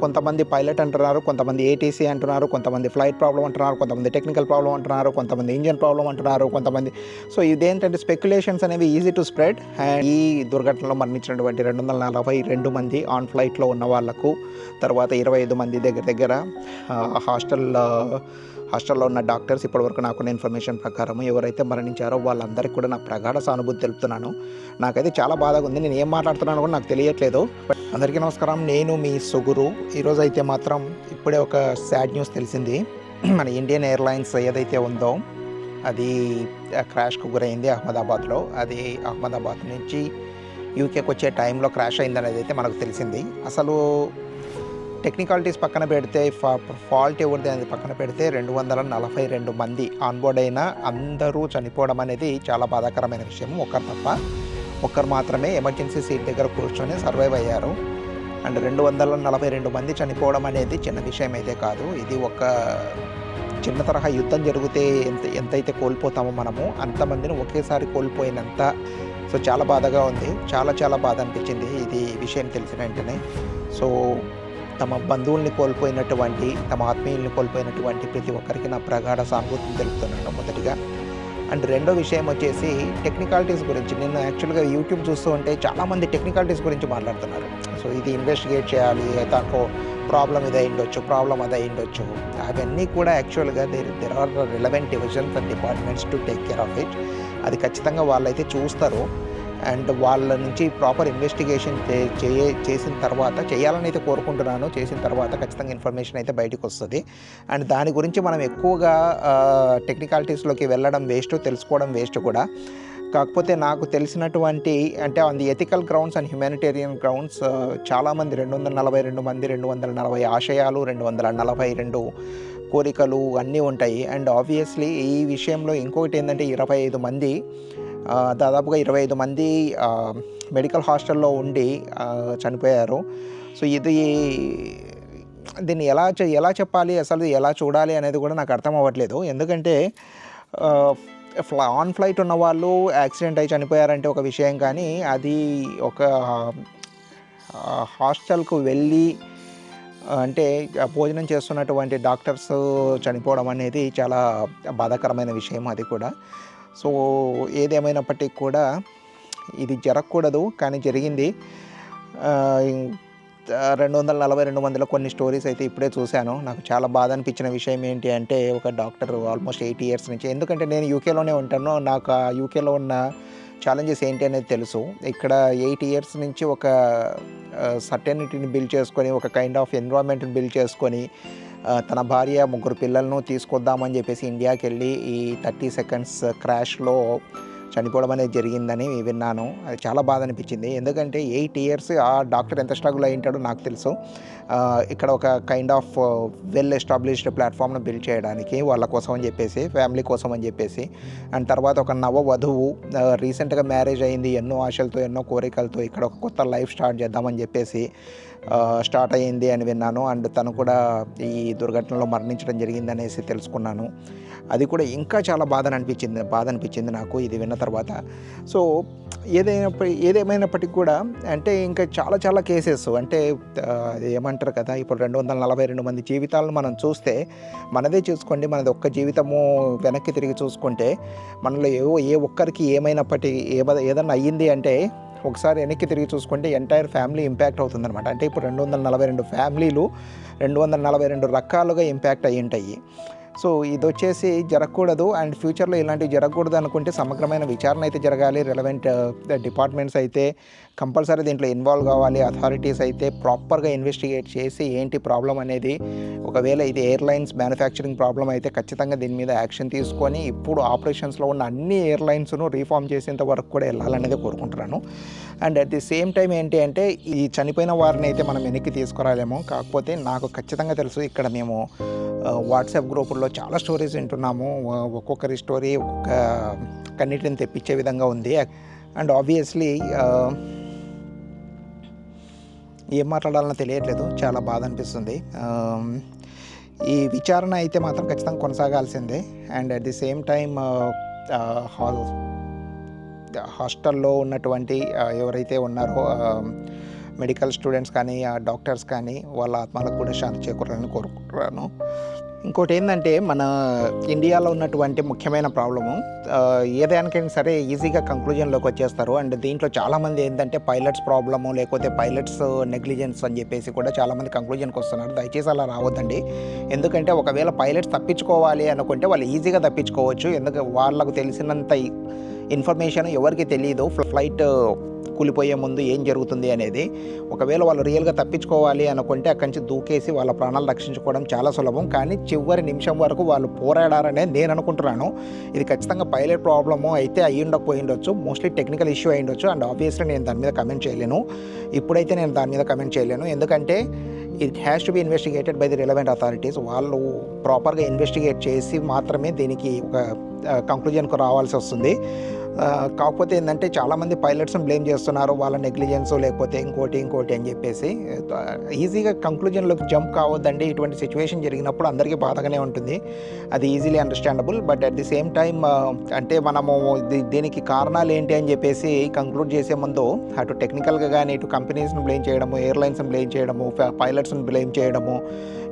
కొంతమంది పైలట్ అంటున్నారు కొంతమంది ఏటీసీ అంటున్నారు కొంతమంది ఫ్లైట్ ప్రాబ్లం అంటున్నారు కొంతమంది టెక్నికల్ ప్రాబ్లం అంటున్నారు కొంతమంది ఇంజన్ ప్రాబ్లం అంటున్నారు కొంతమంది సో ఇదేంటంటే స్పెక్యులేషన్స్ అనేవి ఈజీ టు స్ప్రెడ్ అండ్ ఈ దుర్ఘటనలో మరణించినటువంటి రెండు వందల నలభై రెండు మంది ఆన్ ఫ్లైట్లో ఉన్న వాళ్ళకు తర్వాత ఇరవై ఐదు మంది దగ్గర దగ్గర హాస్టల్లో హాస్టల్ హాస్టల్లో ఉన్న డాక్టర్స్ ఇప్పటివరకు నాకున్న ఇన్ఫర్మేషన్ ప్రకారం ఎవరైతే మరణించారో వాళ్ళందరికీ కూడా నా ప్రగాఢ సానుభూతి తెలుపుతున్నాను. నాకైతే చాలా బాధగా ఉంది. నేను ఏం మాట్లాడుతున్నాను కూడా నాకు తెలియట్లేదు. బట్ అందరికీ నమస్కారం. నేను మీ సుగురు. ఈరోజు అయితే మాత్రం ఇప్పుడే ఒక సాడ్ న్యూస్ తెలిసింది. మన ఇండియన్ ఎయిర్లైన్స్ ఏదైతే ఉందో అది క్రాష్కు గురైంది అహ్మదాబాద్లో. అది అహ్మదాబాద్ నుంచి యూకేకి వచ్చే టైంలో క్రాష్ అయిందనేది అయితే మనకు తెలిసింది. అసలు టెక్నికాలిటీస్ పక్కన పెడితే ఫాల్ట్ ఎవరిది అనేది పక్కన పెడితే రెండు వందల నలభై రెండు మంది ఆన్బోర్డ్ అయిన అందరూ చనిపోవడం అనేది చాలా బాధాకరమైన విషయం. ఒకరు తప్ప ఒక్కరు మాత్రమే ఎమర్జెన్సీ సీట్ దగ్గర కూర్చొని సర్వైవ్ అయ్యారు. అండ్ రెండు వందల నలభై రెండు మంది చనిపోవడం అనేది చిన్న విషయం అయితే కాదు. ఇది ఒక చిన్న తరహా యుద్ధం జరిగితే ఎంత ఎంతైతే కోల్పోతామో మనము అంతమందిని ఒకేసారి కోల్పోయినంత. సో చాలా బాధగా ఉంది. చాలా చాలా బాధ అనిపించింది. ఇది విషయం తెలిసిన వెంటనే. సో తమ బంధువుల్ని కోల్పోయినటువంటి తమ ఆత్మీయుల్ని కోల్పోయినటువంటి ప్రతి ఒక్కరికి నా ప్రగాఢ సానుభూతిని తెలుపుతున్నాను మొదటిగా. అండ్ రెండో విషయం వచ్చేసి టెక్నికాలిటీస్ గురించి. నేను యాక్చువల్గా యూట్యూబ్ చూస్తూ ఉంటే చాలామంది టెక్నికాలిటీస్ గురించి మాట్లాడుతున్నారు. సో ఇది ఇన్వెస్టిగేట్ చేయాలి దాంట్లో ప్రాబ్లం ఇది అయిండొచ్చు ప్రాబ్లం అది అయిండొచ్చు అవన్నీ కూడా యాక్చువల్గా there there are relevant divisions and departments to take care of it. అది ఖచ్చితంగా వాళ్ళైతే చూస్తారు. అండ్ వాళ్ళ నుంచి ప్రాపర్ ఇన్వెస్టిగేషన్ చేయ చేసిన తర్వాత చేయాలని అయితే కోరుకుంటున్నాను చేసిన తర్వాత ఖచ్చితంగా ఇన్ఫర్మేషన్ అయితే బయటకు వస్తుంది. అండ్ దాని గురించి మనం ఎక్కువగా టెక్నికాలిటీస్లోకి వెళ్ళడం వేస్ట్ తెలుసుకోవడం వేస్ట్ కూడా. కాకపోతే నాకు తెలిసినటువంటి అంటే on the ethical grounds and humanitarian grounds చాలామంది రెండు వందల నలభై రెండు మంది రెండు వందల నలభై ఆశయాలు రెండు వందల నలభై రెండు కోరికలు అన్నీ ఉంటాయి. అండ్ ఆబ్వియస్లీ ఈ విషయంలో ఇంకొకటి ఏంటంటే ఇరవై ఐదు మంది దాదాపుగా ఇరవై ఐదు మంది మెడికల్ హాస్టల్లో ఉండి చనిపోయారు. సో ఇది దీన్ని ఎలా ఎలా చెప్పాలి? అసలు ఎలా చూడాలి అనేది కూడా నాకు అర్థం అవ్వట్లేదు. ఎందుకంటే ఫ్లా ఆన్ ఫ్లైట్ ఉన్న వాళ్ళు యాక్సిడెంట్ అయి చనిపోయారంటే ఒక విషయం కానీ అది ఒక హాస్టల్కు వెళ్ళి అంటే భోజనం చేస్తున్నటువంటి డాక్టర్స్ చనిపోవడం అనేది చాలా బాధాకరమైన విషయం అది కూడా. సో ఏదేమైనప్పటికీ కూడా ఇది జరగకూడదు. కానీ జరిగింది. రెండు వందల నలభై రెండు వందల కొన్ని స్టోరీస్ అయితే ఇప్పుడే చూశాను. నాకు చాలా బాధ అనిపించిన విషయం ఏంటి అంటే ఒక డాక్టర్ ఆల్మోస్ట్ ఎయిట్ ఇయర్స్ నుంచి. ఎందుకంటే నేను యూకేలోనే ఉంటాను. నాకు ఆ యూకేలో ఉన్న ఛాలెంజెస్ ఏంటి అనేది తెలుసు. ఇక్కడ ఎయిట్ ఇయర్స్ నుంచి ఒక సర్టెనిటీని బిల్డ్ చేసుకొని ఒక కైండ్ ఆఫ్ ఎన్విరాన్మెంట్ని బిల్డ్ చేసుకొని తన భార్య ముగ్గురు పిల్లలను తీసుకొద్దామని చెప్పేసి ఇండియాకి వెళ్ళి ఈ థర్టీ సెకండ్స్ క్రాష్లో చనిపోవడం అనేది జరిగిందని విన్నాను. అది చాలా బాధ అనిపించింది. ఎందుకంటే ఎయిట్ ఇయర్స్ ఆ డాక్టర్ ఎంత స్ట్రగుల్ అయి ఉంటాడో నాకు తెలుసు. ఇక్కడ ఒక కైండ్ ఆఫ్ వెల్ ఎస్టాబ్లిష్డ్ ప్లాట్ఫామ్ను బిల్డ్ చేయడానికి వాళ్ళ కోసం అని చెప్పేసి ఫ్యామిలీ కోసం అని చెప్పేసి అండ్ తర్వాత ఒక నవ వధువు రీసెంట్గా మ్యారేజ్ అయింది. ఎన్నో ఆశలతో ఎన్నో కోరికలతో ఇక్కడ ఒక కొత్త లైఫ్ స్టార్ట్ చేద్దామని చెప్పేసి స్టార్ట్ అయ్యింది అని విన్నాను. అండ్ తను కూడా ఈ దుర్ఘటనలో మరణించడం జరిగిందనేసి తెలుసుకున్నాను. అది కూడా ఇంకా చాలా బాధ అనిపించింది బాధ అనిపించింది నాకు. ఇది విన్న తర్వాత. సో ఏదైనా ఏదేమైనప్పటికీ కూడా అంటే ఇంకా చాలా చాలా కేసెస్. అంటే అది ఏమంటారు కదా ఇప్పుడు రెండు వందల నలభై రెండు మంది జీవితాలను మనం చూస్తే మనదే చూసుకోండి మనది ఒక్క జీవితము వెనక్కి తిరిగి చూసుకుంటే మనలో ఏ ఏ ఒక్కరికి ఏమైనప్పటి ఏద ఏదన్నా అయ్యింది అంటే ఒకసారి వెనక్కి తిరిగి చూసుకుంటే ఎంటైర్ ఫ్యామిలీ ఇంపాక్ట్ అవుతుందన్నమాట. అంటే ఇప్పుడు రెండు వందల నలభై రెండు ఫ్యామిలీలు రెండు వందల నలభై రెండు రకాలుగా ఇంపాక్ట్ అయ్యి ఉంటాయి సో ఇది వచ్చేసి జరగకూడదు అండ్ ఫ్యూచర్లో ఇలాంటివి జరగకూడదు అనుకుంటే సమగ్రమైన విచారణ అయితే జరగాలి రిలవెంట్ డిపార్ట్మెంట్స్ uh, అయితే కంపల్సరీ దీంట్లో ఇన్వాల్వ్ కావాలి అథారిటీస్ అయితే ప్రాపర్గా ఇన్వెస్టిగేట్ చేసి ఏంటి ప్రాబ్లం అనేది. ఒకవేళ ఇది ఎయిర్లైన్స్ మ్యానుఫ్యాక్చరింగ్ ప్రాబ్లం అయితే ఖచ్చితంగా దీని మీద యాక్షన్ తీసుకొని ఇప్పుడు ఆపరేషన్స్లో ఉన్న అన్ని ఎయిర్లైన్స్ను రీఫార్మ్ చేసేంత వరకు కూడా వెళ్ళాలనేది కోరుకుంటున్నాను. And at the same time ఏంటి అంటే ఈ చనిపోయిన వారిని అయితే మనం వెనక్కి తీసుకురాలేమో. కాకపోతే నాకు ఖచ్చితంగా తెలుసు ఇక్కడ మేము వాట్సాప్ గ్రూపుల్లో చాలా స్టోరీస్ వింటున్నాము. ఒక్కొక్కరి స్టోరీ ఒక్కొక్క కన్నిటిని తెప్పించే విధంగా ఉంది. అండ్ ఆబ్వియస్లీ ఏం మాట్లాడాలనో తెలియట్లేదు. చాలా బాధ అనిపిస్తుంది. ఈ విచారణ అయితే మాత్రం ఖచ్చితంగా కొనసాగాల్సిందే. And at the same time hall హాస్టల్లో ఉన్నటువంటి ఎవరైతే ఉన్నారో మెడికల్ స్టూడెంట్స్ కానీ ఆ డాక్టర్స్ కానీ వాళ్ళ ఆత్మలకు కూడా శాంతి చేకూరాలని కోరుకుంటున్నాను. ఇంకోటి ఏంటంటే మన ఇండియాలో ఉన్నటువంటి ముఖ్యమైన ప్రాబ్లము ఏదానికైనా సరే ఈజీగా కంక్లూజన్లోకి వచ్చేస్తారు. అండ్ దీంట్లో చాలామంది ఏంటంటే పైలట్స్ ప్రాబ్లము లేకపోతే పైలట్స్ నెగ్లిజెన్స్ అని చెప్పేసి కూడా చాలామంది కంక్లూజన్కి వస్తున్నారు. దయచేసి అలా రావద్దండి. ఎందుకంటే ఒకవేళ పైలట్స్ తప్పించుకోవాలి అనుకుంటే వాళ్ళు ఈజీగా తప్పించుకోవచ్చు. ఎందుకంటే వాళ్ళకు తెలిసినంత ఇన్ఫర్మేషన్ ఎవరికి తెలియదు ఫ్లైట్ కూలిపోయే ముందు ఏం జరుగుతుంది అనేది ఒకవేళ వాళ్ళు రియల్గా తప్పించుకోవాలి అనుకుంటే అక్కడి నుంచి దూకేసి వాళ్ళ ప్రాణాలు రక్షించుకోవడం చాలా సులభం. కానీ చివరి నిమిషం వరకు వాళ్ళు పోరాడారనే నేను అనుకుంటున్నాను. ఇది ఖచ్చితంగా పైలట్ ప్రాబ్లము అయితే అయ్యి ఉండకపోయి ఉండొచ్చు. మోస్ట్లీ టెక్నికల్ ఇష్యూ అయి ఉండొచ్చు. అండ్ ఆబ్వియస్లీ నేను దాని మీద కమెంట్ చేయలేను. ఇప్పుడైతే నేను దాని మీద కమెంట్ చేయలేను. ఎందుకంటే it has to be investigated by the relevant authorities. వాళ్ళు ప్రాపర్గా ఇన్వెస్టిగేట్ చేసి మాత్రమే దీనికి ఒక కంక్లూజన్కు రావాల్సి వస్తుంది. కాకపోతే ఏంటంటే చాలామంది పైలట్స్ని బ్లేమ్ చేస్తున్నారు వాళ్ళ నెగ్లిజెన్స్ లేకపోతే ఇంకోటి ఇంకోటి అని చెప్పేసి. ఈజీగా కంక్లూజన్లోకి జంప్ కావద్దండి ఇటువంటి సిచ్యువేషన్ జరిగినప్పుడు అందరికీ బాధగానే ఉంటుంది. అది easily understandable but at the same time అంటే మనము దీనికి కారణాలు ఏంటి అని చెప్పేసి కంక్లూడ్ చేసే ముందు అటు టెక్నికల్గా కానీ ఇటు కంపెనీస్ని బ్లేమ్ చేయడము ఎయిర్లైన్స్ని బ్లేమ్ చేయడము పైలట్స్ని బ్లేమ్ చేయడము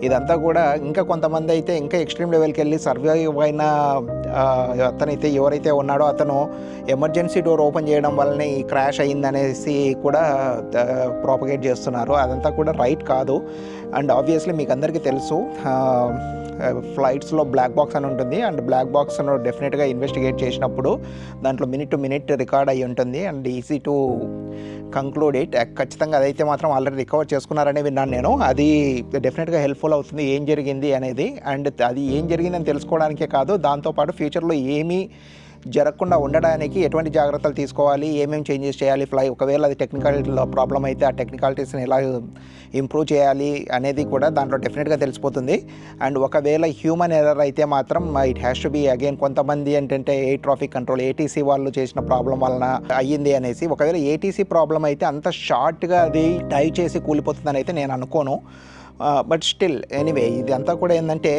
ఇదంతా కూడా ఇంకా కొంతమంది అయితే ఇంకా ఎక్స్ట్రీమ్ లెవెల్కి వెళ్ళి సర్వైవ్ అయిన అతనైతే ఎవరైతే ఉన్నాడో అతను ఎమర్జెన్సీ డోర్ ఓపెన్ చేయడం వల్లనే ఈ క్రాష్ అయిందనేసి కూడా ప్రాపగేట్ చేస్తున్నారు. అదంతా కూడా రైట్ కాదు. అండ్ ఆబ్వియస్లీ మీకు అందరికీ తెలుసు ఫ్లైట్స్లో బ్లాక్ బాక్స్ అని ఉంటుంది. అండ్ బ్లాక్ బాక్స్ను డెఫినెట్గా ఇన్వెస్టిగేట్ చేసినప్పుడు దాంట్లో మినిట్ టు మినిట్ రికార్డ్ అయి ఉంటుంది and easy to conclude it ఖచ్చితంగా అదైతే మాత్రం ఆల్రెడీ రికవర్ చేసుకున్నారని విన్నాను నేను. అది డెఫినెట్గా హెల్ప్ఫుల్ అవుతుంది ఏం జరిగింది అనేది. అండ్ అది ఏం జరిగిందని తెలుసుకోవడానికే కాదు దాంతోపాటు ఫ్యూచర్లో ఏమీ జరగకుండా ఉండడానికి ఎటువంటి జాగ్రత్తలు తీసుకోవాలి? ఏమేమి చేంజెస్ చేయాలి? ఫ్లై ఒకవేళ అది టెక్నికల్ ప్రాబ్లం అయితే ఆ టెక్నికాలిటీస్ని ఎలా ఇంప్రూవ్ చేయాలి అనేది కూడా దాంట్లో డెఫినెట్గా తెలిసిపోతుంది. అండ్ ఒకవేళ హ్యూమన్ ఎర్రర్ అయితే మాత్రం it has to be again కొంతమంది ఏంటంటే ఏ ట్రాఫిక్ కంట్రోల్ ఏటీసీ వాళ్ళు చేసిన ప్రాబ్లం వలన అయ్యింది అనేసి ఒకవేళ ఏటీసీ ప్రాబ్లం అయితే అంత షార్ట్గా అది డైవ్ చేసి కూలిపోతుందని అయితే నేను అనుకోను. బట్ స్టిల్ ఎనీవే ఇది అంతా కూడా ఏంటంటే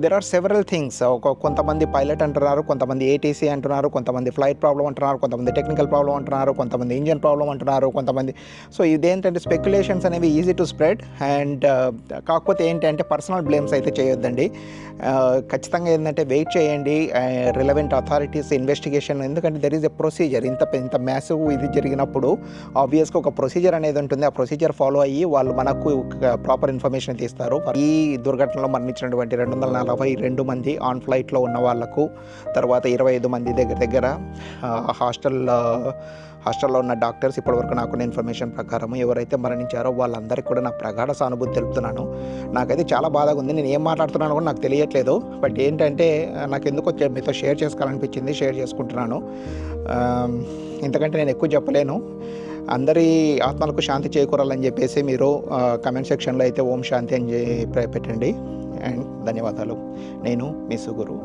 దెర్ ఆర్ సెవరల్ థింగ్స్ ఒక కొంతమంది పైలట్ అంటున్నారు కొంతమంది ఏటీసీ అంటున్నారు కొంతమంది ఫ్లైట్ ప్రాబ్లం అంటున్నారు కొంతమంది టెక్నికల్ ప్రాబ్లం అంటున్నారు కొంతమంది ఇంజన్ ప్రాబ్లం అంటున్నారు కొంతమంది. సో ఇదేంటంటే స్పెక్యులేషన్స్ అనేవి ఈజీ టు స్ప్రెడ్ అండ్ కాకపోతే ఏంటంటే పర్సనల్ బ్లేమ్స్ అయితే చేయొద్దండి. Uh, ఖచ్చితంగా ఏంటంటే వెయిట్ చేయండి రిలవెంట్ అథారిటీస్ ఇన్వెస్టిగేషన్ ఎందుకంటే దెర్ ఈజ్ ఎ ప్రొసీజర్ ఇంత ఇంత మ్యాసివ్ ఇది జరిగినప్పుడు ఆబ్వియస్గా ఒక ప్రొసీజర్ అనేది ఉంటుంది. ఆ ప్రొసీజర్ ఫాలో అయ్యి వాళ్ళు మనకు ప్రాపర్ ఇన్ఫర్మేషన్ తీస్తారు. ఈ దుర్ఘటనలో మరణించినటువంటి రెండు వందల నలభై రెండు మంది ఆన్ ఫ్లైట్లో ఉన్న వాళ్ళకు తర్వాత ఇరవై ఐదు మంది దగ్గర దగ్గర హాస్టల్ హాస్టల్లో ఉన్న డాక్టర్స్ ఇప్పటివరకు నాకున్న ఇన్ఫర్మేషన్ ప్రకారం ఎవరైతే మరణించారో వాళ్ళందరికీ కూడా నా ప్రగాఢ సానుభూతి తెలుపుతున్నాను. నాకైతే చాలా బాధగా ఉంది. నేను ఏం మాట్లాడుతున్నాను కూడా నాకు తెలియట్లేదు. బట్ ఏంటంటే నాకు ఎందుకో మీతో షేర్ చేసుకోవాలనిపించింది షేర్ చేసుకుంటున్నాను. ఎందుకంటే ఇంతకంటే నేను ఎక్కువ చెప్పలేను. అందరి ఆత్మలకు శాంతి చేకూరాలని చెప్పేసి మీరు కమెంట్ సెక్షన్లో అయితే ఓం శాంతి అని చెప్పి పెట్టండి. అండ్ ధన్యవాదాలు. నేను మీ సుగురు.